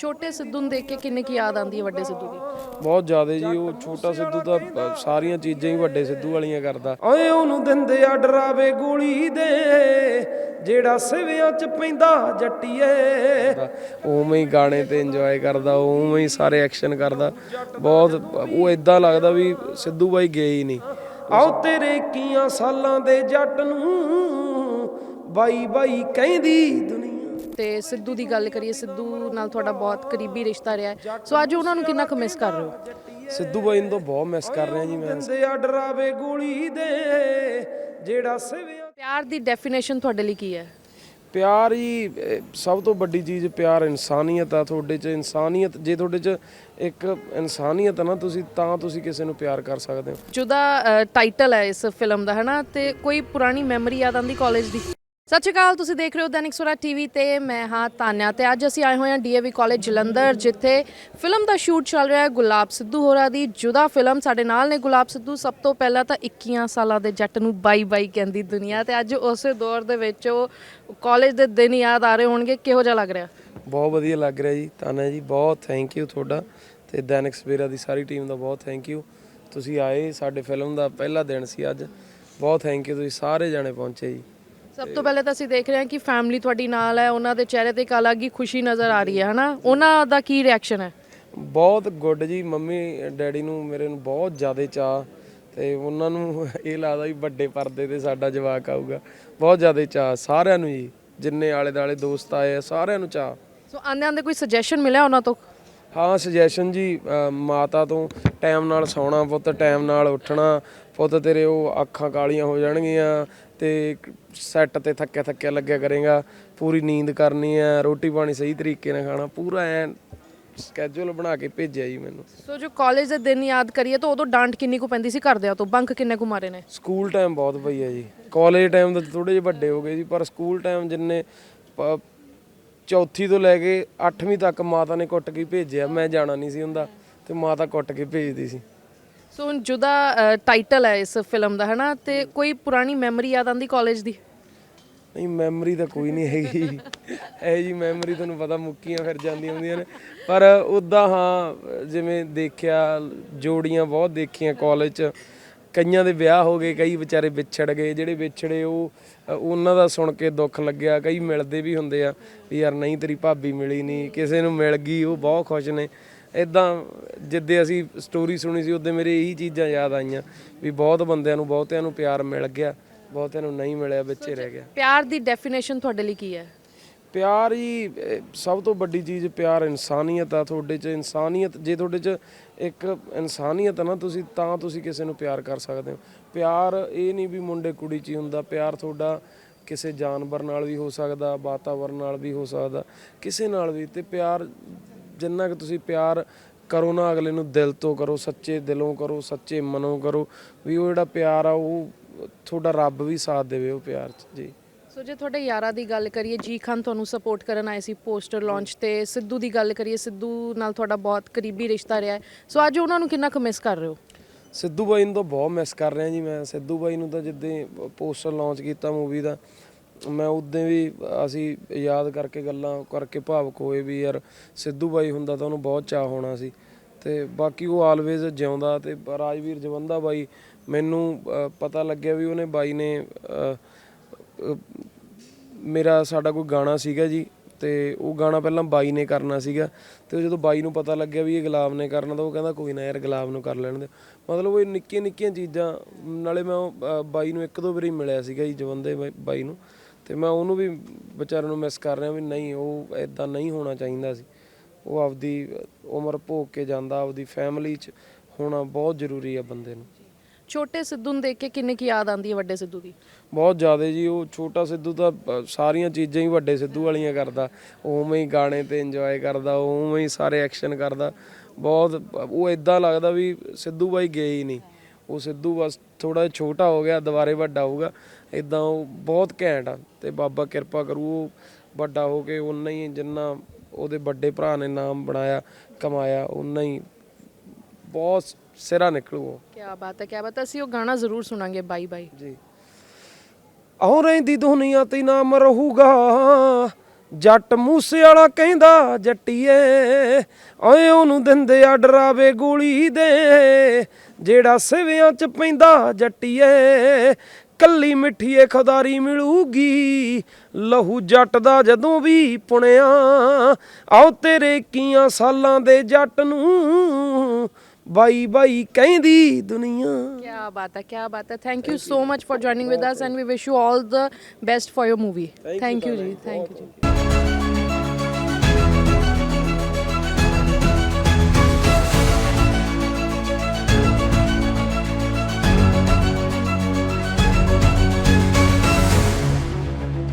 ਛੋਟੇ ਸਿੱਧੂ ਨੂੰ ਦੇਖ ਕੇ ਕਿੰਨੇ ਕੀ ਯਾਦ ਆਉਂਦੀ ਹੈ ਵੱਡੇ ਸਿੱਧੂ ਦੀ? ਬਹੁਤ ਜ਼ਿਆਦਾ ਜੀ ਉਹ ਛੋਟਾ ਸਿੱਧੂ ਤਾਂ ਅ, ਸਾਰੀਆਂ ਚੀਜ਼ਾਂ ਹੀ ਵੱਡੇ ਸਿੱਧੂ ਵਾਲੀਆਂ ਕਰਦਾ। ਓਏ ਉਹਨੂੰ ਦਿੰਦੇ ਆ ਡਰਾਵੇ ਗੋਲੀ ਦੇ ਜਿਹੜਾ ਸਿਵਿਆਂ ਚ ਪੈਂਦਾ ਜੱਟੀਏ। ਉਵੇਂ ਹੀ ਗਾਣੇ ਤੇ ਇੰਜੋਏ ਕਰਦਾ ਉਵੇਂ ਹੀ ਸਾਰੇ ਐਕਸ਼ਨ ਕਰਦਾ। ਬਹੁਤ ਉਹ ਇਦਾਂ ਲੱਗਦਾ ਵੀ ਸਿੱਧੂ ਬਾਈ ਗਏ ਹੀ ਨਹੀਂ। ਆਓ ਤੇਰੇ ਕੀਆਂ ਸਾਲਾਂ ਦੇ ਜੱਟ ਨੂੰ ਬਾਈ ਬਾਈ ਕਹਿੰਦੀ ਦੁਨੀਆ ਤੇ ਸਿੱਧੂ ਦੀ ਗੱਲ ਕਰੀਏ ਸਿੱਧੂ ਨਾਲ ਤੁਹਾਡਾ ਬਹੁਤ ਕਰੀਬੀ ਰਿਸ਼ਤਾ ਰਿਹਾ ਹੈ। ਸੋ ਅੱਜ ਉਹਨਾਂ ਨੂੰ ਕਿੰਨਾ ਕੁ ਮਿਸ ਕਰ ਰਹੇ ਹੋ? ਸਿੱਧੂ ਬਾਈ ਨੂੰ ਤਾਂ ਬਹੁਤ ਮਿਸ ਕਰ ਰਿਹਾ ਜੀ ਮੈਂ। ਦਿੰਦੇ ਆ ਡਰਾਵੇ ਗੋਲੀ ਦੇ ਜਿਹੜਾ ਸਿਵਿਆਂ ਪਿਆਰ ਦੀ ਡੈਫੀਨੇਸ਼ਨ ਤੁਹਾਡੇ ਲਈ ਕੀ ਹੈ? ਪਿਆਰ ਹੀ ਸਭ ਤੋਂ ਵੱਡੀ ਚੀਜ਼ ਪਿਆਰ ਇਨਸਾਨੀਅਤ ਆ ਤੁਹਾਡੇ 'ਚ। ਇਨਸਾਨੀਅਤ ਜੇ ਤੁਹਾਡੇ 'ਚ ਇੱਕ ਇਨਸਾਨੀਅਤ ਆ ਨਾ ਤੁਸੀਂ ਤਾਂ ਤੁਸੀਂ ਕਿਸੇ ਨੂੰ ਪਿਆਰ ਕਰ ਸਕਦੇ ਹੋ। ਜਿਹਦਾ ਟਾਈਟਲ ਹੈ ਇਸ ਫਿਲਮ ਦਾ ਹਨਾ? ਤੇ ਕੋਈ ਪੁਰਾਣੀ ਮੈਮਰੀ ਯਾਦ ਆਉਂਦੀ ਕਾਲਜ ਦੀ? ਸਤਿ ਸ਼੍ਰੀ ਅਕਾਲ, ਤੁਸੀਂ ਦੇਖ ਰਹੇ ਹੋ ਦੈਨਿਕ ਸਵੇਰਾ ਟੀਵੀ ਤੇ ਮੈਂ ਹਾਂ ਤਾਨਿਆ ਤੇ ਅੱਜ ਅਸੀਂ ਆਏ ਹੋਏ ਹਾਂ ਡੀਏਵੀ ਕਾਲਜ ਜਲੰਧਰ, ਜਿੱਥੇ ਫਿਲਮ ਦਾ ਸ਼ੂਟ ਚੱਲ ਰਿਹਾ ਹੈ ਗੁਲਾਬ ਸਿੱਧੂ ਹੋਰਾਂ ਦੀ। ਜੁਦਾ ਫਿਲਮ ਸਾਡੇ ਨਾਲ ਨੇ ਗੁਲਾਬ ਸਿੱਧੂ। ਸਭ ਤੋਂ ਪਹਿਲਾਂ ਤਾਂ 21 ਸਾਲਾਂ ਦੇ ਜੱਟ ਨੂੰ ਬਾਈ ਬਾਈ ਕਹਿੰਦੀ ਦੁਨੀਆ ਤੇ ਅੱਜ ਉਸੇ ਦੌਰ ਦੇ ਵਿੱਚ ਉਹ ਕਾਲਜ ਦੇ ਦਿਨ ਯਾਦ ਆ ਰਹੇ ਹੋਣਗੇ। ਕਿਹੋ ਜਿਹਾ ਲੱਗ ਰਿਹਾ? ਬਹੁਤ ਵਧੀਆ ਲੱਗ ਰਿਹਾ ਜੀ, ਤਾਨਿਆ ਜੀ, ਬਹੁਤ ਥੈਂਕ ਯੂ ਤੁਹਾਡਾ ਤੇ ਦੈਨਿਕ ਸਵੇਰਾ ਦੀ ਸਾਰੀ ਟੀਮ ਦਾ ਬਹੁਤ ਥੈਂਕ ਯੂ ਤੁਸੀਂ ਆਏ, ਸਾਡੇ ਫਿਲਮ ਦਾ ਪਹਿਲਾ ਦਿਨ ਸੀ ਅੱਜ। ਬਹੁਤ ਥੈਂਕ ਯੂ ਤੁਸੀਂ ਸਾਰੇ ਜਾਣੇ ਪਹੁੰਚੇ ਜੀ। ਸਭ ਤੋਂ ਪਹਿਲੇ ਤਾਂ ਅਸੀਂ ਦੇਖ ਰਹੇ ਹਾਂ ਕਿ ਫੈਮਿਲੀ ਤੁਹਾਡੀ ਨਾਲ ਹੈ ਉਹਨਾਂ ਦੇ ਚਿਹਰੇ ਤੇ ਇੱਕ ਅਲੱਗ ਹੀ ਖੁਸ਼ੀ ਨਜ਼ਰ ਆ ਰਹੀ ਹੈ ਹਨਾ? ਉਹਨਾਂ ਦਾ ਕੀ ਰਿਐਕਸ਼ਨ ਹੈ? ਬਹੁਤ ਗੁੱਡ ਜੀ ਮੰਮੀ ਡੈਡੀ ਨੂੰ ਮੇਰੇ ਨੂੰ ਬਹੁਤ ਜ਼ਿਆਦਾ ਚਾਹ ਤੇ ਉਹਨਾਂ ਨੂੰ ਇਹ ਲੱਗਦਾ ਵੀ ਵੱਡੇ ਪਰਦੇ ਤੇ ਸਾਡਾ ਜਵਾਕ ਆਊਗਾ। ਬਹੁਤ ਜ਼ਿਆਦਾ ਚਾਹ ਸਾਰਿਆਂ ਨੂੰ ਜੀ ਜਿੰਨੇ ਆਲੇ ਦਾਲੇ ਦੋਸਤ ਆਏ ਆ ਸਾਰਿਆਂ ਨੂੰ ਚਾਹ ਸੋ ਆਂਦੇ ਆਂਦੇ ਕੋਈ ਸੁਜੈਸ਼ਨ ਮਿਲਿਆ ਉਹਨਾਂ ਤੋਂ? ਹਾਂ ਸੁਜੈਸ਼ਨ ਜੀ ਅ, ਮਾਤਾ ਤੋਂ ਟਾਈਮ ਨਾਲ ਸੌਣਾ ਪੁੱਤ ਟਾਈਮ ਨਾਲ ਉੱਠਣਾ ਪੁੱਤ ਤੇਰੇ ਉਹ ਅੱਖਾਂ ਕਾਲੀਆਂ ਹੋ ਜਾਣਗੀਆਂ ਤੇ ਸੈੱਟ ਤੇ ਥੱਕਿਆ ਥੱਕਿਆ ਲੱਗਿਆ ਕਰੇਗਾ ਪੂਰੀ ਨੀਂਦ ਕਰਨੀ ਹੈ ਰੋਟੀ ਪਾਣੀ ਸਹੀ ਤਰੀਕੇ ਨਾਲ ਖਾਣਾ ਪੂਰਾ ਐ ਸਕੇਜੂਲ ਬਣਾ ਕੇ ਭੇਜਿਆ ਜੀ ਮੈਨੂੰ। ਸੋ ਜੋ ਕਾਲਜ ਦੇ ਦਿਨ ਯਾਦ ਕਰੀਏ ਤਾਂ ਉਦੋਂ ਡਾਂਟ ਕਿੰਨੀ ਕੁ ਪੈਂਦੀ ਸੀ ਘਰਦਿਆਂ ਤੋਂ? ਬੰਕ ਕਿੰਨੇ ਕੁ ਮਾਰੇ ਨੇ? ਸਕੂਲ ਟਾਈਮ ਬਹੁਤ ਪਈ ਹੈ ਜੀ। ਕਾਲਜ ਟਾਈਮ ਤਾਂ ਥੋੜੇ ਜਿਹੇ ਵੱਡੇ ਹੋ ਗਏ ਜੀ ਪਰ ਸਕੂਲ ਟਾਈਮ ਜਿੰਨੇ ਪ- ਚੌਥੀ ਤੋਂ ਲੈ ਕੇ 8ਵੀਂ ਤੱਕ ਮਾਤਾ ਨੇ ਕੁੱਟ ਕੇ ਭੇਜਿਆ ਮੈਂ ਜਾਣਾ ਨਹੀਂ ਸੀ ਹੁੰਦਾ ਤੇ ਮਾਤਾ ਕੁੱਟ ਕੇ ਭੇਜਦੀ ਸੀ। ਸੋ ਹੁਣ ਜਿਹਦਾ ਟਾਈਟਲ ਹੈ ਇਸ ਫਿਲਮ ਦਾ ਹਨਾ? ਤੇ ਕੋਈ ਪੁਰਾਣੀ ਮੈਮਰੀ ਯਾਦ ਆਉਂਦੀ ਕਾਲਜ ਦੀ? ਨਹੀਂ ਮੈਮਰੀ ਤਾਂ ਕੋਈ ਨਹੀਂ ਹੈਗੀ। ਇਹ ਜੀ ਮੈਮਰੀ ਤੁਹਾਨੂੰ ਪਤਾ ਮੁੱਕੀਆਂ ਫਿਰ ਜਾਂਦੀਆਂ ਹੁੰਦੀਆਂ ਨੇ। ਪਰ ਉਦਾਂ ਹਾਂ ਜਿਵੇਂ ਦੇਖਿਆ ਜੋੜੀਆਂ ਬਹੁਤ ਦੇਖੀਆਂ ਕਾਲਜ 'ਚ। ਕਈਆਂ ਦੇ ਵਿਆਹ ਹੋ ਗਏ, ਕਈ ਵਿਚਾਰੇ ਵਿਛੜ ਗਏ, ਜਿਹੜੇ ਵਿਛੜੇ ਉਹ ਉਹਨਾਂ ਦਾ ਸੁਣ ਕੇ ਦੁੱਖ ਲੱਗਿਆ, ਕਈ ਮਿਲਦੇ ਵੀ ਹੁੰਦੇ ਆ ਵੀ ਯਾਰ ਨਹੀਂ ਤੇਰੀ ਭਾਬੀ ਮਿਲੀ ਨਹੀਂ, ਕਿਸੇ ਨੂੰ ਮਿਲ ਗਈ, ਉਹ ਬਹੁਤ ਖੁਸ਼ ਨੇ। ਇਦਾਂ ਜਿੱਦੇ ਅਸੀਂ ਸਟੋਰੀ ਸੁਣੀ ਸੀ, ਉਹਦੇ ਮੇਰੇ ਇਹੀ ਚੀਜ਼ਾਂ ਯਾਦ ਆਈਆਂ ਵੀ ਬਹੁਤ ਬੰਦਿਆਂ ਨੂੰ, ਬਹੁਤਿਆਂ ਨੂੰ ਪਿਆਰ ਮਿਲ ਗਿਆ, ਬਹੁਤਿਆਂ ਨੂੰ ਨਹੀਂ ਮਿਲਿਆ, ਵਿੱਚੇ ਰਹਿ ਗਿਆ। ਪਿਆਰ ਦੀ ਡੈਫੀਨੇਸ਼ਨ ਤੁਹਾਡੇ ਲਈ ਕੀ ਹੈ? ਪਿਆਰ ਹੀ ਸਭ ਤੋਂ ਵੱਡੀ ਚੀਜ਼ ਪਿਆਰ, ਇਨਸਾਨੀਅਤ ਆ ਤੁਹਾਡੇ 'ਚ। ਇਨਸਾਨੀਅਤ, ਜੇ ਤੁਹਾਡੇ 'ਚ ਇੱਕ ਇਨਸਾਨੀਅਤ ਆ ਨਾ ਤੁਸੀਂ, ਤਾਂ ਤੁਸੀਂ ਕਿਸੇ ਨੂੰ ਪਿਆਰ ਕਰ ਸਕਦੇ ਹੋ। ਪਿਆਰ ਇਹ ਨਹੀਂ ਵੀ ਮੁੰਡੇ ਕੁੜੀ 'ਚ ਹੀ ਹੁੰਦਾ। ਪਿਆਰ ਤੁਹਾਡਾ ਕਿਸੇ ਜਾਨਵਰ ਨਾਲ ਵੀ ਹੋ ਸਕਦਾ, ਵਾਤਾਵਰਨ ਨਾਲ ਵੀ ਹੋ ਸਕਦਾ, ਕਿਸੇ ਨਾਲ ਵੀ। ਤੇ ਪਿਆਰ, ਜਿੰਨਾ ਕਿ ਤੁਸੀਂ ਪਿਆਰ ਕਰੋ ਨਾ ਅਗਲੇ ਨੂੰ, ਦਿਲ ਤੋਂ ਕਰੋ, ਸੱਚੇ ਦਿਲੋਂ ਕਰੋ, ਸੱਚੇ ਮਨੋਂ ਕਰੋ, ਵੀ ਉਹ ਜਿਹੜਾ ਪਿਆਰ ਆ, ਉਹ ਤੁਹਾਡਾ ਰੱਬ ਵੀ ਸਾਥ ਦੇਵੇ ਉਹ ਪਿਆਰ 'ਚ। ਜੀ। ਸੋ ਜੇ ਤੁਹਾਡੇ ਯਾਰਾਂ ਦੀ ਗੱਲ ਕਰੀਏ, ਜੀ ਖਾਨ ਤੁਹਾਨੂੰ ਸਪੋਰਟ ਕਰਨ ਆਏ ਸੀ ਪੋਸਟਰ ਲਾਂਚ ਤੇ, ਸਿੱਧੂ ਦੀ ਗੱਲ ਕਰੀਏ, ਸਿੱਧੂ ਨਾਲ ਤੁਹਾਡਾ ਬਹੁਤ ਕਰੀਬੀ ਰਿਸ਼ਤਾ ਰਿਹਾ ਹੈ। ਸੋ ਅੱਜ ਉਹਨਾਂ ਨੂੰ ਕਿੰਨਾ ਕੁ ਮਿਸ ਕਰ ਰਹੇ ਹੋ? ਸਿੱਧੂ ਬਾਈ ਨੂੰ ਤਾਂ ਬਹੁਤ ਮਿਸ ਕਰ ਰਿਹਾ ਜੀ ਮੈਂ। ਸਿੱਧੂ ਬਾਈ ਨੂੰ ਤਾਂ ਜਿੱਦਾਂ ਪੋਸਟਰ ਲਾਂਚ ਕੀਤਾ ਮੂਵੀ ਦਾ, ਮੈਂ ਉਦੋਂ ਵੀ ਅਸੀਂ ਯਾਦ ਕਰਕੇ ਗੱਲਾਂ ਕਰਕੇ ਭਾਵਕ ਹੋਏ ਵੀ ਯਾਰ ਸਿੱਧੂ ਬਾਈ ਹੁੰਦਾ ਤਾਂ ਉਹਨੂੰ ਬਹੁਤ ਚਾਹ ਹੋਣਾ ਸੀ। ਤੇ ਬਾਕੀ ਉਹ ਆਲਵੇਜ਼ ਜਿਉਂਦਾ ਤੇ ਰਾਜਵੀਰ ਜਵੰਦਾ ਬਾਈ, ਮੈਨੂੰ ਪਤਾ ਲੱਗਿਆ ਵੀ ਉਹਨੇ ਬਾਈ ਨੇ ਮੇਰਾ ਸਾਡਾ ਕੋਈ ਗਾਣਾ ਸੀਗਾ ਜੀ ਤੇ ਉਹ ਗਾਣਾ ਪਹਿਲਾਂ ਬਾਈ ਨੇ ਕਰਨਾ ਸੀਗਾ ਤੇ ਉਹ ਜਦੋਂ ਬਾਈ ਨੂੰ ਪਤਾ ਲੱਗਿਆ ਵੀ ਇਹ ਗੁਲਾਬ ਨੇ ਕਰਨਾ ਤਾਂ ਉਹ ਕਹਿੰਦਾ ਕੋਈ ਨਾ ਯਾਰ ਗੁਲਾਬ ਨੂੰ ਕਰ ਲੈਣ ਦੇ। ਮਤਲਬ ਉਹ ਨਿੱਕੀਆਂ ਨਿੱਕੀਆਂ ਚੀਜ਼ਾਂ ਨਾਲੇ ਮੈਂ ਉਹ, ਬਾਈ ਨੂੰ ਇੱਕ ਦੋ ਵਾਰੀ ਮਿਲਿਆ ਸੀਗਾ ਜੀ ਜਵੰਦੇ ਬਾਈ- ਬਾਈ ਨੂੰ ਤੇ ਮੈਂ ਉਹਨੂੰ ਵੀ ਵਿਚਾਰੇ ਨੂੰ ਮਿਸ ਕਰ ਰਿਹਾ ਵੀ ਨਹੀਂ ਉਹ ਐਦਾਂ ਨਹੀਂ ਹੋਣਾ ਚਾਹੀਦਾ ਸੀ। ਉਹ ਆਪਦੀ ਉਮਰ ਭੋਗ ਕੇ ਜਾਂਦਾ ਆਪਦੀ ਫੈਮਿਲੀ 'ਚ ਹੋਣਾ ਬਹੁਤ ਜ਼ਰੂਰੀ ਆ ਬੰਦੇ ਨੂੰ। ਛੋਟੇ ਸਿੱਧੂ ਨੂੰ ਦੇਖ ਕੇ ਕਿੰਨੇ ਕੀ ਯਾਦ ਆਉਂਦੀ ਹੈ ਵੱਡੇ ਸਿੱਧੂ ਦੀ? ਬਹੁਤ ਜ਼ਿਆਦਾ ਜੀ ਉਹ ਛੋਟਾ ਸਿੱਧੂ ਤਾਂ ਅ, ਸਾਰੀਆਂ ਚੀਜ਼ਾਂ ਹੀ ਵੱਡੇ ਸਿੱਧੂ ਵਾਲੀਆਂ ਕਰਦਾ। ਉਵੇਂ ਹੀ ਗਾਣੇ ਤੇ ਇੰਜੋਏ ਕਰਦਾ ਉਵੇਂ ਹੀ ਸਾਰੇ ਐਕਸ਼ਨ ਕਰਦਾ। ਬਹੁਤ ਉਹ ਇਦਾਂ ਲੱਗਦਾ ਵੀ ਸਿੱਧੂ ਬਾਈ ਗਏ ਹੀ ਨਹੀਂ। ਉਹ ਸਿੱਧੂ ਬਸ ਥੋੜਾ ਛੋਟਾ ਹੋ ਗਿਆ ਦੁਬਾਰੇ ਵੱਡਾ ਹੋਊਗਾ। ਇਦਾਂ ਉਹ ਬਹੁਤ ਘੈਂਟ ਆ ਤੇ ਬਾਬਾ ਕਿਰਪਾ ਕਰੂ ਉਹ ਵੱਡਾ ਹੋ ਕੇ ਉਨਾ ਹੀ ਜਿੰਨਾ ਉਹਦੇ ਵੱਡੇ ਭਰਾ ਨੇ ਨਾਮ ਬਣਾਇਆ ਕਮਾਇਆ ਉਨਾ ਹੀ ਬਹੁਤ ਸਿਰਾ ਨਿਕਲੂ ਉਹ ਕੀ ਬਾਤ ਹੈ ਕੀ ਬਾਤ ਹੈ ਅਸੀਂ ਉਹ ਗਾਣਾ ਜ਼ਰੂਰ ਸੁਣਾਂਗੇ ਬਾਈ ਬਾਈ ਜੀ ਆਉ ਰਹਿੰਦੀ ਦੁਨੀਆ ਤੇ ਨਾਮ ਰਹੂਗਾ ਜੱਟ ਮੂਸੇ ਵਾਲਾ ਕਹਿੰਦਾ ਜੱਟੀਏ ਓਏ ਉਹਨੂੰ ਦਿੰਦੇ ਆ ਡਰਾਵੇ ਗੋਲੀ ਦੇ ਜਿਹੜਾ ਸਿਵਿਆਂ ਚ ਪੈਂਦਾ ਜੱਟੀਏ ਕੱਲੀ ਮਿੱਠੀਏ ਖੁਦਾਰੀ ਮਿਲੂਗੀ ਲਹੂ ਜੱਟ ਦਾ ਜਦੋਂ ਵੀ ਪੁਣਿਆ ਆਓ ਤੇਰੇ ਕੀਆਂ ਸਾਲਾਂ ਦੇ ਜੱਟ ਨੂੰ ਬਾਈ ਬਾਈ ਕਹਿੰਦੀ ਦੁਨੀਆ क्या बात है क्या बात है thank you so much for joining with us and we wish you all the best for your movie thank you ji thank you ji